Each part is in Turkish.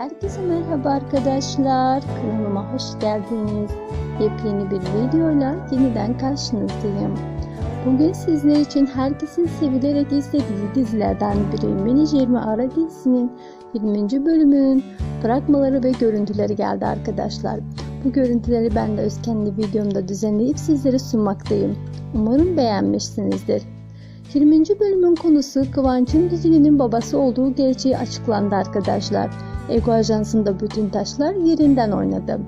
Herkese merhaba arkadaşlar. Kanalıma hoş geldiniz. Yepyeni bir videoyla yeniden karşınızdayım. Bugün sizler için herkesin sevilerek izlediği dizilerden biri Menajer mi Ara dizisinin 20. bölümünün bırakmaları ve görüntüleri geldi arkadaşlar. Bu görüntüleri ben de öz kendi videomda düzenleyip sizlere sunmaktayım. Umarım beğenmişsinizdir. 20. bölümün konusu Kıvanç'ın dizinin babası olduğu gerçeği açıklandı arkadaşlar. Ego Ajansı'nda bütün taşlar yerinden oynadı.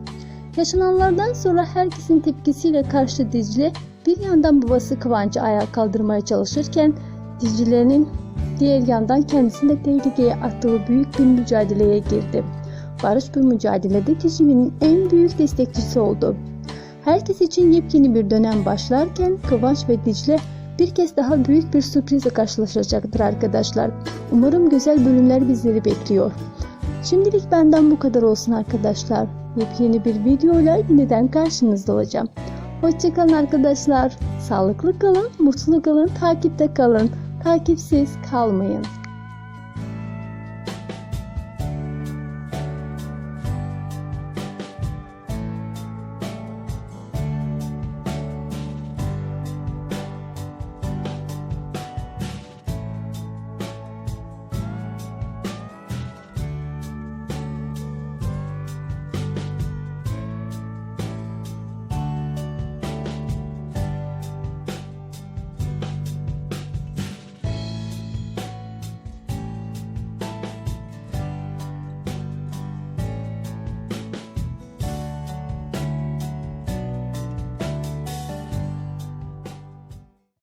Yaşananlardan sonra herkesin tepkisiyle karşı Dicle bir yandan babası Kıvanç'ı ayağa kaldırmaya çalışırken Dicle'nin diğer yandan kendisini tehlikeye attığı büyük bir mücadeleye girdi. Barış bu mücadelede Dicle'nin en büyük destekçisi oldu. Herkes için yepyeni bir dönem başlarken Kıvanç ve Dicle bir kez daha büyük bir sürprizle karşılaşacaktır arkadaşlar. Umarım güzel bölümler bizleri bekliyor. Şimdilik benden bu kadar olsun arkadaşlar. Yepyeni bir videoyla yeniden karşınızda olacağım. Hoşçakalın arkadaşlar. Sağlıklı kalın, mutlu kalın, takipte kalın. Takipsiz kalmayın.